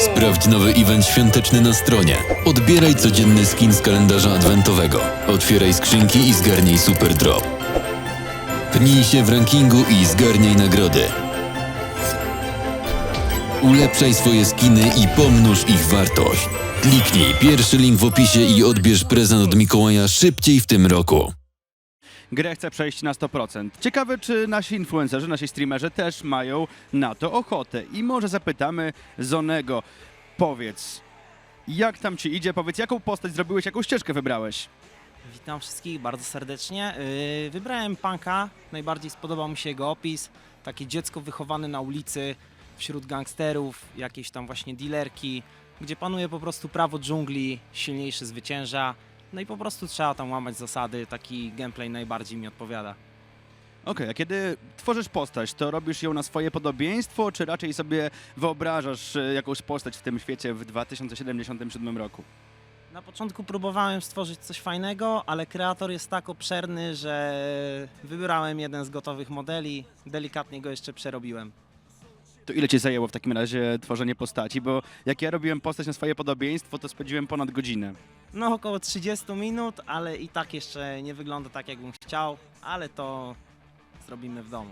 Sprawdź nowy event świąteczny na stronie. Odbieraj codzienny skin z kalendarza adwentowego. Otwieraj skrzynki i zgarnij super drop. Pnij się w rankingu i zgarniaj nagrody. Ulepszaj swoje skiny i pomnóż ich wartość. Kliknij pierwszy link w opisie i odbierz prezent od Mikołaja szybciej w tym roku. Grę chcę przejść na 100%. Ciekawe, czy nasi influencerzy, nasi streamerzy też mają na to ochotę. I może zapytamy Zonego. Powiedz, jak tam ci idzie? Powiedz, jaką postać zrobiłeś, jaką ścieżkę wybrałeś? Witam wszystkich bardzo serdecznie. Yy, Wybrałem punka, najbardziej spodobał mi się jego opis. Takie dziecko wychowane na ulicy, wśród gangsterów, jakieś tam właśnie dealerki, gdzie panuje po prostu prawo dżungli, silniejszy zwycięża. No i po prostu trzeba tam łamać zasady, taki gameplay najbardziej mi odpowiada. Okej, a kiedy tworzysz postać, to robisz ją na swoje podobieństwo, czy raczej sobie wyobrażasz e, jakąś postać w tym świecie w 2077 roku? Na początku próbowałem stworzyć coś fajnego, ale kreator jest tak obszerny, że wybrałem jeden z gotowych modeli, delikatnie go jeszcze przerobiłem. To ile ci zajęło w takim razie tworzenie postaci? Bo jak ja robiłem postać na swoje podobieństwo, to spędziłem ponad godzinę. No około 30 minut, ale i tak jeszcze nie wygląda tak jakbym chciał, ale to zrobimy w domu.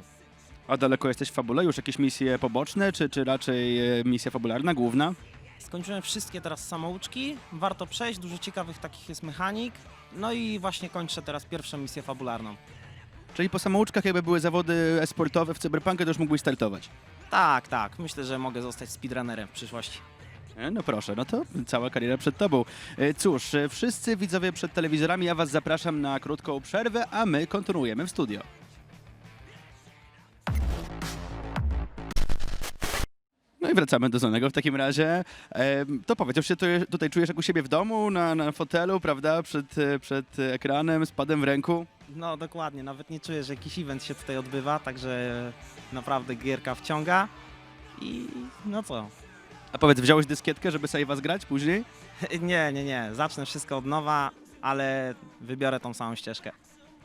A daleko jesteś w fabule? Już jakieś misje poboczne, czy, czy raczej e, misja fabularna, główna? Skończyłem wszystkie teraz samouczki, warto przejść, dużo ciekawych takich jest mechanik. No i właśnie kończę teraz pierwszą misję fabularną. Czyli po samouczkach jakby były zawody esportowe w Cyberpunku, to już mógłbyś startować. Tak, tak, myślę, że mogę zostać speedrunnerem w przyszłości. E, No proszę, no to cała kariera przed tobą. E, Cóż, e, wszyscy widzowie przed telewizorami, ja was zapraszam na krótką przerwę, a my kontynuujemy w studio. No i wracamy do Zonego w takim razie. To powiedz, już się tu- tutaj czujesz jak u siebie w domu, na, na fotelu, prawda, przed, przed ekranem, z padem w ręku? No dokładnie, nawet nie czuję, że jakiś event się tutaj odbywa, także naprawdę gierka wciąga. I no co? A powiedz, wziąłeś dyskietkę, żeby sobie was grać później? Nie, nie, nie, zacznę wszystko od nowa, ale wybiorę tą samą ścieżkę.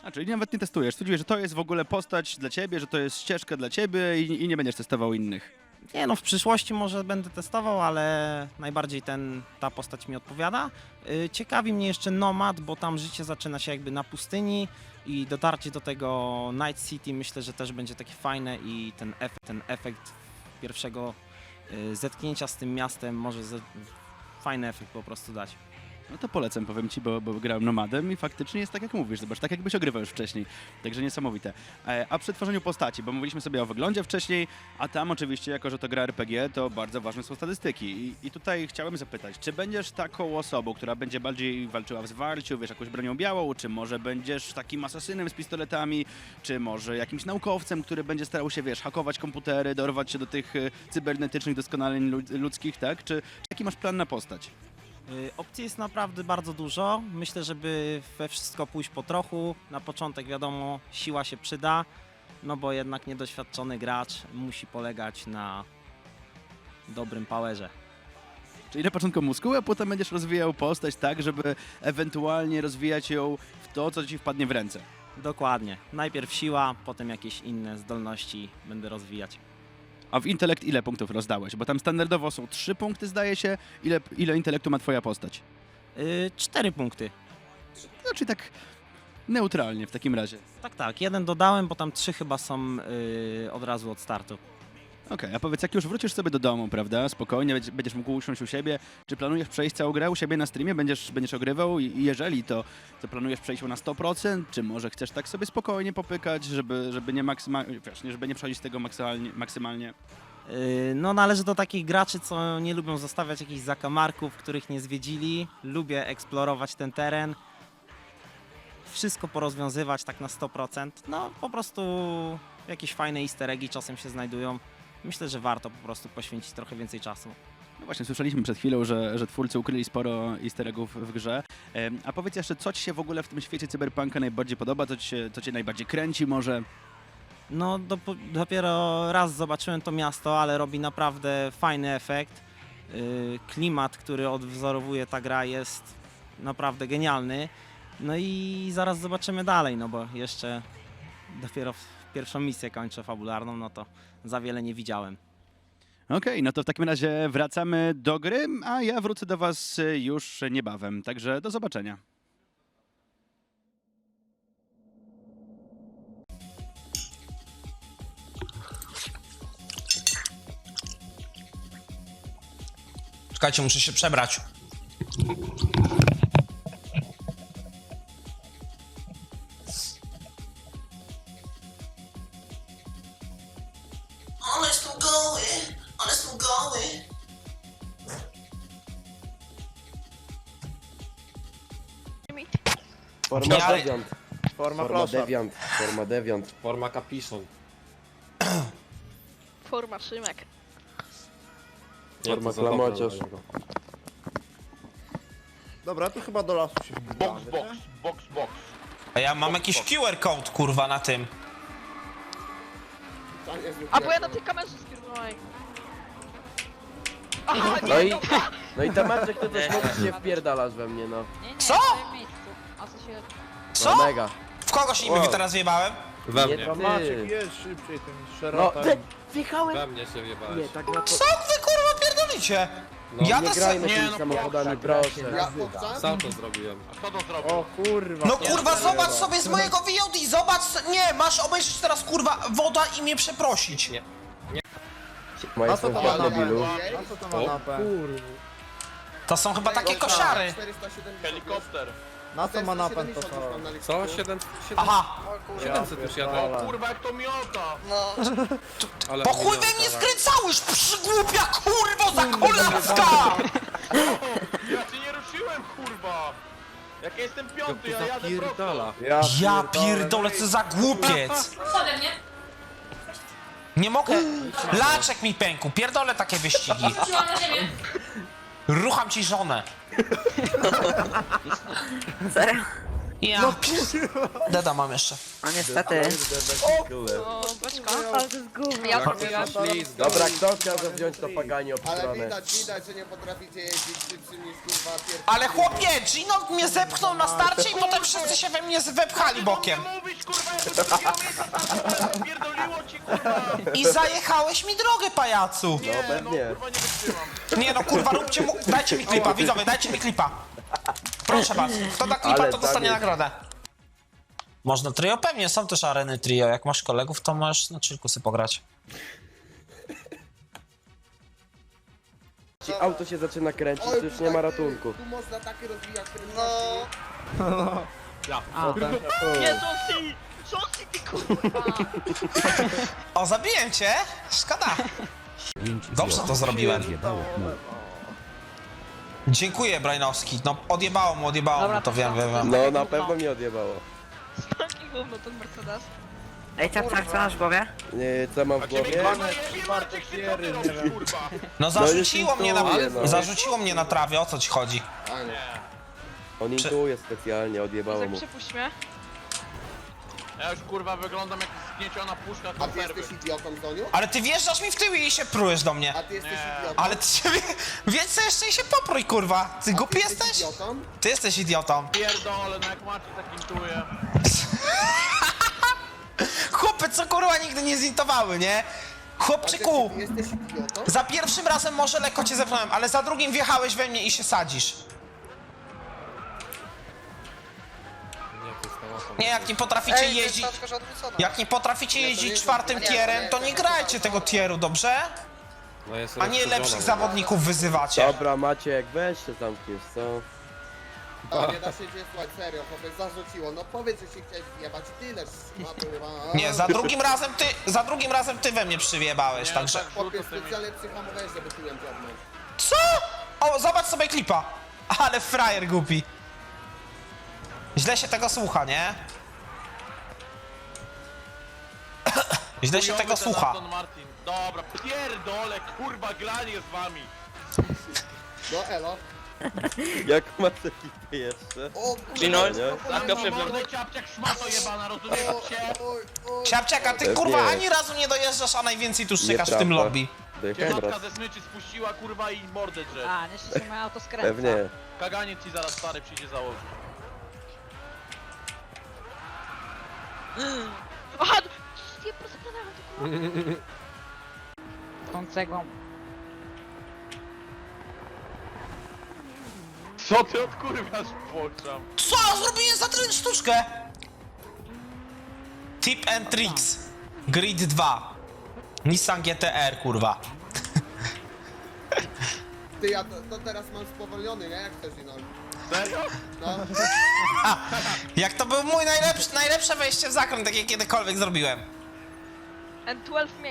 A, czyli nawet nie testujesz. Stwierdziłeś, że to jest w ogóle postać dla ciebie, że to jest ścieżka dla ciebie i, i nie będziesz testował innych. Nie no, w przyszłości może będę testował, ale najbardziej ten, ta postać mi odpowiada. Yy, Ciekawi mnie jeszcze Nomad, bo tam życie zaczyna się jakby na pustyni i dotarcie do tego Night City myślę, że też będzie takie fajne i ten, ef ten efekt pierwszego zetknięcia z tym miastem może fajny efekt po prostu dać. No to polecam, powiem ci, bo, bo grałem nomadem i faktycznie jest tak jak mówisz, zobacz, tak jakbyś ogrywał już wcześniej, także niesamowite. E, A przy tworzeniu postaci, bo mówiliśmy sobie o wyglądzie wcześniej, a tam oczywiście, jako że to gra RPG, to bardzo ważne są statystyki. I, i tutaj chciałem zapytać, czy będziesz taką osobą, która będzie bardziej walczyła w zwarciu, wiesz, jakąś bronią białą, czy może będziesz takim asasynem z pistoletami, czy może jakimś naukowcem, który będzie starał się, wiesz, hakować komputery, dorwać się do tych e, cybernetycznych doskonaleń lud- ludzkich, tak? Czy, czy jaki masz plan na postać? Y, Opcji jest naprawdę bardzo dużo. Myślę, żeby we wszystko pójść po trochu. Na początek wiadomo, siła się przyda, no bo jednak niedoświadczony gracz musi polegać na dobrym powerze. Czyli na początku muskuły, a potem będziesz rozwijał postać tak, żeby ewentualnie rozwijać ją w to, co ci wpadnie w ręce. Dokładnie. Najpierw siła, potem jakieś inne zdolności będę rozwijać. A w intelekt ile punktów rozdałeś? Bo tam standardowo są trzy punkty, zdaje się. Ile, ile intelektu ma twoja postać? Yy, cztery punkty. Znaczy tak neutralnie w takim razie. Tak, tak. Jeden dodałem, bo tam trzy chyba są yy, od razu od startu. Okej, a powiedz, jak już wrócisz sobie do domu, prawda, spokojnie, będziesz- mógł usiąść u siebie, czy planujesz przejść całą grę u siebie na streamie, będziesz, będziesz ogrywał i jeżeli to, to planujesz przejść ją na 100%, czy może chcesz tak sobie spokojnie popykać, żeby, żeby nie maksymalnie, żeby nie przechodzić tego maksymalnie, maksymalnie Yy, No, należy do takich graczy, co nie lubią zostawiać jakichś zakamarków, których nie zwiedzili. Lubię eksplorować ten teren. Wszystko porozwiązywać tak na 100%. No, po prostu jakieś fajne easter eggi czasem się znajdują. Myślę, że warto po prostu poświęcić trochę więcej czasu. No właśnie, słyszeliśmy przed chwilą, że, że twórcy ukryli sporo easter eggów w grze. A powiedz jeszcze, co ci się w ogóle w tym świecie cyberpunka najbardziej podoba, co, ci się, co cię najbardziej kręci może? No, dopo- dopiero raz zobaczyłem to miasto, ale robi naprawdę fajny efekt. Yy, Klimat, który odwzorowuje ta gra jest naprawdę genialny. No i zaraz zobaczymy dalej, no bo jeszcze dopiero pierwszą misję kończę fabularną, no to za wiele nie widziałem. Okej, no to w takim razie wracamy do gry, a ja wrócę do Was już niebawem. Także do zobaczenia. Czekajcie, muszę się przebrać. Forma deviant. Forma, Forma deviant. Forma deviant. Forma kapiszon. Forma Szymek. Nie, Forma to za dobre klamociarz. Dobra, to chyba do lasu się Box, box, box, box. A ja mam jakiś QR code, kurwa, na tym. A bo ja na tej kamerze skierowałem. Aha, nie, No i, dobra. no i temaczek to też mówisz się wpierdalasz we mnie, no. Co? Co? No mega. W kogo się niby Wow. teraz wjebałem? We Nie mnie. Maciek, jedź szybciej tym No, szerotem. ty, wjechałem. We mnie się wjebałeś. Nie, tak na to... Co wy kurwa pierdolicie? No, Jadę Nie grajmy Nie, tymi no, samochodami, proszę. Sam to zrobiłem. A kto to zrobił? O kurwa. no kurwa, zobacz sobie z mojego VOD, zobacz... Nie, masz obejrzeć teraz kurwa woda i mnie przeprosić. Nie. A co ma mobilu. A co to ma napę? To są chyba takie koszary. Helikopter. Na co ma napęd to co? Co? 7, 7, Aha, 700 już jadę. Kurwa, jak to miota! Ale po chuj we mnie skręcałeś, przygłupia kurwo za kolacka! Ja cię nie ruszyłem, kurwa! Jak ja jestem piąty, ja jadę prosto. Pierdala. Ja pierdolę, co za głupiec! Nie mogę. Laczek mi pękł, pierdolę takie wyścigi. Rucham ci żonę. Serio? Ja. Deda mam jeszcze. A niestety. O, beczka. Ale to jest gówno. Ja to ślizga. Dobra, kto chciał wziąć to paganie Ale obstronę? widać, widać, że nie potraficie jeździć szybszym niż kurwa pierwszy. Ale chłopie, Gino mnie zepchnął na starcie i potem wszyscy się we mnie wepchali bokiem. Mówisz, kurwa, jak to kilometr pierdoliło ci, kurwa! I zajechałeś mi drogę, pajacu. No No, pewnie. kurwa, nie wytrzymam. Nie no, kurwa, róbcie mu... Dajcie mi klipa, widzowie, dajcie mi klipa. Proszę was, kto da klipa, Ale to dostanie tak jest. nagrodę. Można trio? Pewnie, są też areny trio. Jak masz kolegów, to możesz na chillku sobie pograć. Ci auto się zaczyna kręcić, to już nie ma ratunku. Tu można takie rozwijać no. Nie, Josie! Josie, ty kurwa! O, zabiłem cię? Szkoda. Dobrze to zrobiłem. Dziękuję, Brajnowski. No, odjebało mu, odjebało mu, to wiem, wiem, wiem. No na pewno mnie odjebało. Taki gówno ten Mercedes. Ej, tak, tak, co masz w głowie? Nie, co mam w głowie? Kurwa? No, zarzuciło mnie na... no. Zarzuciło mnie na trawie, o co ci chodzi? On intuje specjalnie, odjebało mu. przypuść mnie. Ja już, kurwa, wyglądam jak zgnieciona puszka A ty konserwy. jesteś idiotą, Doniu? Ale ty wjeżdżasz mi w tył i się prujesz do mnie. A ty jesteś Nie. idiotą? Ale ty się... Co jeszcze i się poprój, kurwa. Ty głupi Ty jesteś? idiotą? Ty jesteś idiotą. Pierdolę, no jak macie, tak intuję. Chłopy, co kurwa nigdy nie zintowały, nie? Chłopczyku, Ty jesteś idiotą? za pierwszym razem może lekko cię zepchnąłem, ale za drugim wjechałeś we mnie i się sadzisz. Nie, to jest. Nie, jak nie potraficie jeździć... Jak nie potraficie jeździć czwartym tierem, to nie grajcie tego tieru, dobrze? No jest A nie rozszerzona lepszych zawodników wyzywacie. Dobra, Maciek, weź się zamkniesz, co? A nie da się słuchać, serio, chłopie, zarzuciło. No powiedz, że się chciałeś wjebać i tyle. szmato. Nie, za drugim razem ty, za drugim razem ty we mnie przywiebałeś, Nie, także... tak Chłopie, krótko z tymi- specjalnie przyhamowałeś, żeby tyłem dziobnąć. Co? O, zobacz sobie klipa. Ale frajer głupi. Źle się tego słucha, nie? Źle się Chujowy tego ten słucha. Aston Martin. Dobra, pierdolę, kurwa, glanie z wami. No elo. Jak masz ekipę jeszcze? O No, nie? Tam na mordę ciapciak szmato jebana, rozumiesz się? Oj, oj. Siapciaka, ty Pewnie. kurwa ani razu nie dojeżdżasz, a najwięcej tu szczekasz w tym Nieprawda. lobby. Cię Dojechałem raz. ze smyczy spuściła, kurwa, i mordę drze. A, niestety moje auto skręca. Pewnie. Kaganiec ci zaraz stary przyjdzie założyć. Aha! Nie pozwalałem do kurwa. Tą cegłą. Co ty odkurwiasz, poczam? Co? Zrobiłem za tyle sztuczkę! Tip and tricks. Grid 2. Nissan GTR, kurwa. Ty, ja to, to teraz mam spowolniony, nie? Jak chcesz, Inol? Serio? No. Jak to był mój najlepszy, najlepsze wejście w zakręt, jakie kiedykolwiek zrobiłem. And 12 miejsc.